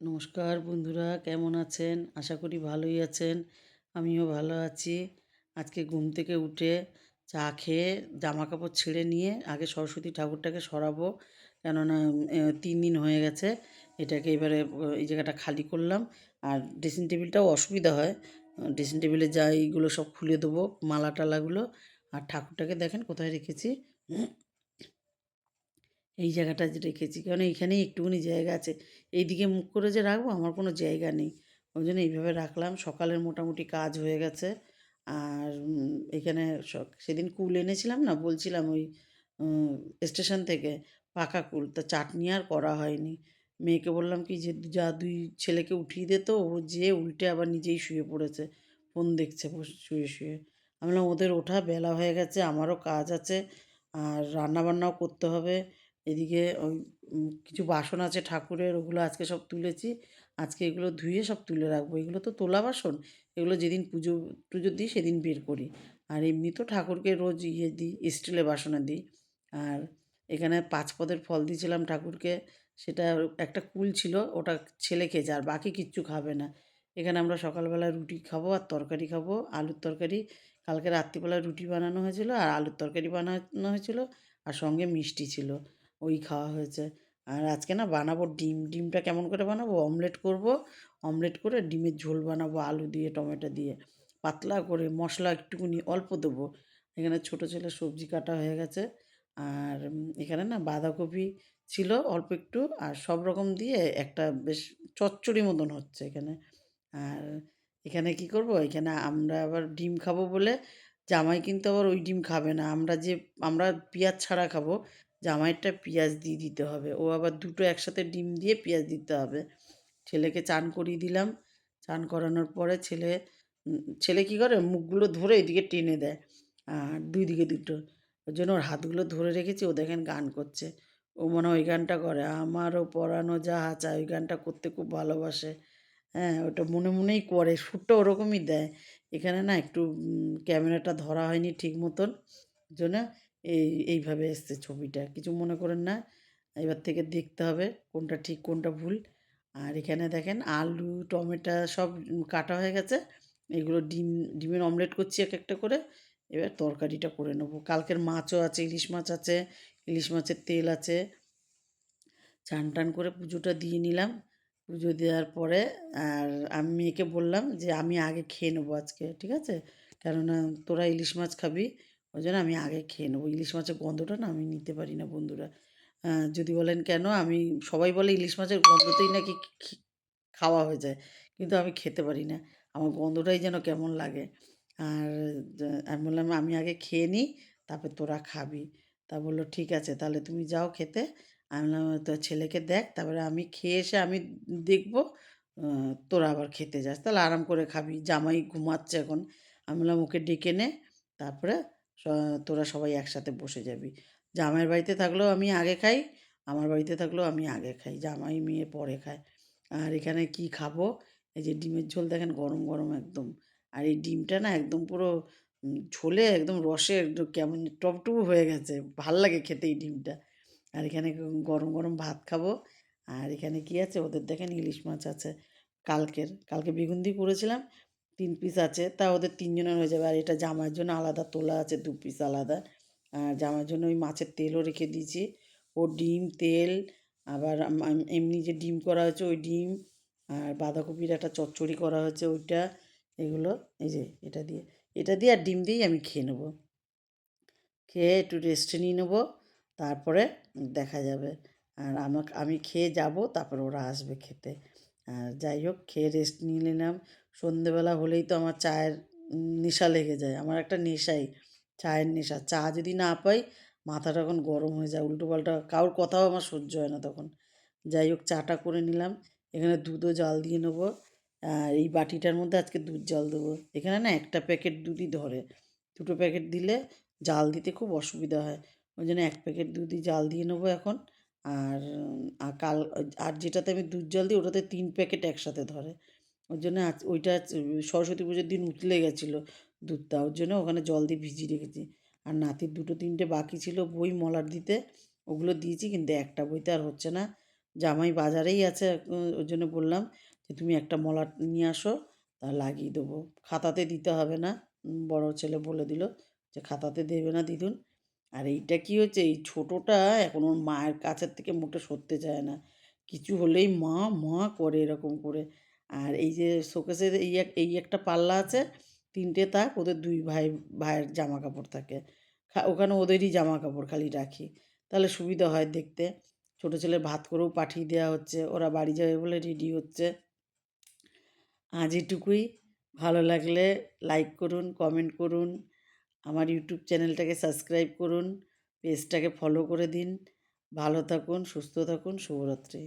নমস্কার বন্ধুরা, কেমন আছেন? আশা করি ভালোই আছেন। আমিও ভালো আছি। আজকে ঘুম থেকে উঠে চা খেয়ে জামা কাপড় ছেড়ে নিয়ে আগে সরস্বতী ঠাকুরটাকে সরাবো। কেননা তিন দিন হয়ে গেছে। এটাকে এবারে এই জায়গাটা খালি করলাম। আর ড্রেসিং টেবিলটাও অসুবিধা হয়। ড্রেসিং টেবিলে যা এইগুলো সব খুলে দেবো মালা টালাগুলো আর ঠাকুরটাকে দেখেন কোথায় রেখেছি। এই জায়গাটা যে রেখেছি। কারণ এইখানেই একটুখানি জায়গা আছে। এইদিকে মুখ করে যে রাখব, আমার কোনো জায়গা নেই। ওই জন্য এইভাবে রাখলাম। সকালের মোটামুটি কাজ হয়ে গেছে। আর এখানে সেদিন কুল এনেছিলাম না? বলছিলাম ওই স্টেশন থেকে পাকা কুল। তা চাটনি আর করা হয়নি। মেয়েকে বললাম কি যে, যা দুই ছেলেকে উঠিয়ে দে তো। ও যেয়ে উল্টে আবার নিজেই শুয়ে পড়েছে। ফোন দেখছে শুয়ে শুয়ে। আমি ওদের ওঠা বেলা হয়ে গেছে। আমারও কাজ আছে। আর রান্নাবান্নাও করতে হবে। এদিকে ওই কিছু বাসন আছে ঠাকুরের, ওগুলো আজকে সব তুলেছি। আজকে এগুলো ধুয়ে সব তুলে রাখব। এগুলো তো তোলা বাসন, এগুলো যেদিন পুজো টুজো দিই সেদিন বের করি। আর এমনি তো ঠাকুরকে রোজ ইয়ে দিই, স্টিলের বাসনে দিই। আর এখানে পাঁচ পদের ফল দিয়েছিলাম ঠাকুরকে, সেটা একটা কুল ছিল, ওটা ছেলে খেয়েছে, আর বাকি কিচ্ছু খাবে না। এখানে আমরা সকালবেলা রুটি খাব আর তরকারি খাব, আলুর তরকারি। কালকে রাত্রিবেলা রুটি বানানো হয়েছিল আর আলুর তরকারি বানানো হয়েছিল, আর সঙ্গে মিষ্টি ছিল। ওই খাওয়া হয়েছে। আর আজকে না বানাবো ডিম। ডিমটা কেমন করে বানাবো? অমলেট করব। অমলেট করে ডিমের ঝোল বানাবো আলু দিয়ে, টমেটো দিয়ে। পাতলা করে মশলা একটুকুনি অল্প দেবো। এখানে ছোটো ছেলে সবজি কাটা হয়ে গেছে। আর এখানে না বাঁধাকপি ছিল অল্প একটু। আর সব রকম দিয়ে একটা বেশ চচ্চড়ি মতন হচ্ছে এখানে। আর এখানে কি করব? এখানে আমরা আবার ডিম খাব বলে জামাই কিন্তু আবার ওই ডিম খাবে না। আমরা যে, আমরা পেঁয়াজ ছাড়া খাব। জামাইয়েরটা পেঁয়াজ দিয়ে দিতে হবে। ও আবার দুটো একসাথে ডিম দিয়ে পেঁয়াজ দিতে হবে। ছেলেকে চান করিয়ে দিলাম। চান করানোর পরে ছেলে ছেলে কী করে? মুখগুলো ধরে এদিকে টেনে দেয়। আর দুই দিকে দুটো। ওর জন্য ওর হাতগুলো ধরে রেখেছি। ও দেখেন গান করছে। ও মনে ওই গানটা করে। আমারও পরানো যাহা চায়, ওই গানটা করতে খুব ভালোবাসে। হ্যাঁ ওটা মনে মনেই করে। সুরটা ওরকমই দেয়। এখানে না একটু ক্যামেরাটা ধরা হয়নি ঠিক মতন। জন্য এই, এইভাবে এসছে ছবিটা। কিছু মনে করেন না, এবার থেকে দেখতে হবে কোনটা ঠিক, কোনটা ভুল। আর এখানে দেখেন আলু, টমেটো সব কাটা হয়ে গেছে। এগুলো ডিম, ডিমের অমলেট করছি এক একটা করে। এবার তরকারিটা করে নেব। কালকের মাছও আছে, ইলিশ মাছ আছে, ইলিশ মাছের তেল আছে। চান টান করে পুজোটা দিয়ে নিলাম। পুজো দেওয়ার পরে আর আমি মেয়েকে বললাম যে, আমি আগে খেয়ে নেব আজকে, ঠিক আছে? কেননা তোরা ইলিশ মাছ খাবি ওই জন্য আমি আগে খেয়ে নেব। ইলিশ মাছের গন্ধটা না আমি নিতে পারি না বন্ধুরা। যদি বলেন কেন, আমি, সবাই বলে ইলিশ মাছের গন্ধতেই নাকি খাওয়া হয়ে যায়। কিন্তু আমি খেতে পারি না। আমার গন্ধটাই যেন কেমন লাগে। আর আমি বললাম, আমি আগে খেয়ে নিই তারপর তোরা খাবি। তা বলল, ঠিক আছে, তাহলে তুমি যাও খেতে। আমি বললাম, তোর ছেলেকে দেখ, তারপরে আমি খেয়ে এসে আমি দেখব তোরা আবার খেতে যাস। তাহলে আরাম করে খাবি। জামাই ঘুমাচ্ছে এখন। আমি বললাম, ওকে ডেকে নে, তারপরে তোরা সবাই একসাথে বসে যাবি। জামাইয়ের বাড়িতে থাকলেও আমি আগে খাই, আমার বাড়িতে থাকলেও আমি আগে খাই, জামাই মেয়ে পরে খায়। আর এখানে কি খাব? এই যে ডিমের ঝোল দেখেন গরম গরম একদম। আর এই ডিমটা না একদম পুরো ঝোলে একদম রসে কেমন টপটুপু হয়ে গেছে। ভালো লাগে খেতে এই ডিমটা। আর এখানে গরম গরম ভাত খাব। আর এখানে কি আছে? ওদের দেখেন ইলিশ মাছ আছে। কালকের, কালকে বেগুন দিয়ে করেছিলাম। তিন পিস আছে, তা ওদের তিনজনের হয়ে যাবে। আর এটা জামার জন্য আলাদা তোলা আছে, দু পিস আলাদা। আর জামার জন্য ওই মাছের তেলও রেখে দিয়েছি। ও ডিম, তেল, আবার এমনি যে ডিম করা হয়েছে ওই ডিম, আর বাঁধাকপির একটা চচ্চড়ি করা হয়েছে ওইটা, এগুলো, এই যে এটা দিয়ে। এটা দিয়ে আর ডিম দিয়েই আমি খেয়ে নেব। খেয়ে একটু রেস্টে নিয়ে নেব, তারপরে দেখা যাবে। আর আমাকে, আমি খেয়ে যাব, তারপরে ওরা আসবে খেতে। আর যাই হোক, খেয়ে রেস্ট নিয়ে নিলাম। সন্ধেবেলা হলেই তো আমার চায়ের নেশা লেগে যায়। আমার একটা নেশাই, চায়ের নেশা। চা যদি না পাই, মাথাটা তখন গরম হয়ে যায় উল্টো পাল্টা কারোর কথাও আমার সহ্য হয় না তখন। যাই হোক, চাটা করে নিলাম। এখানে দুধও জাল দিয়ে নেব। আর এই বাটিটার মধ্যে আজকে দুধ জাল দেবো। এখানে না একটা প্যাকেট দুধই ধরে। দুটো প্যাকেট দিলে জাল দিতে খুব অসুবিধা হয়। ওই জন্য এক প্যাকেট দুধই জাল দিয়ে নেব এখন। আর কাল, আর যেটাতে আমি দুধ জল দিই, ওটাতে তিন প্যাকেট একসাথে ধরে। ওই জন্য আজ, ওইটা সরস্বতী পুজোর দিন উতলে গেছিল দুধটা। ওর জন্য ওখানে জল দিয়ে ভিজিয়ে রেখেছি। আর নাতির দুটো তিনটে বাকি ছিল বই মলার দিতে। ওগুলো দিয়েছি, কিন্তু একটা বইতে আর হচ্ছে না। জামাই বাজারেই আছে ওই জন্য বললাম যে, তুমি একটা মলাট নিয়ে আসো, তা লাগিয়ে দেবো। খাতাতে দিতে হবে না বড় ছেলে বলে দিল যে, খাতাতে দেবে না দিদুন। আর এইটা কি হচ্ছে, এই ছোটোটা এখন ওর মায়ের কাছের থেকে মুখটা সরতে চায় না। কিছু হলেই মা মা করে এরকম করে। আর এই যে শোকেসের এই এক, এই একটা পাল্লা আছে, তিনটে তাক, ওদের দুই ভাই, ভাইয়ের জামা কাপড় থাকে ওখানে ওদেরই জামা কাপড় খালি রাখি। তাহলে সুবিধা হয় দেখতে। ছোটো ছেলের ভাত করেও পাঠিয়ে দেওয়া হচ্ছে, ওরা বাড়ি যাবে বলে রেডি হচ্ছে। আজ এটুকুই। ভালো লাগলে লাইক করুন কমেন্ট করুন, আমার ইউটিউব চ্যানেলটাকে সাবস্ক্রাইব করুন পেজটাকে ফলো করে দিন। ভালো থাকুন, সুস্থ থাকুন, শুভরাত্রি।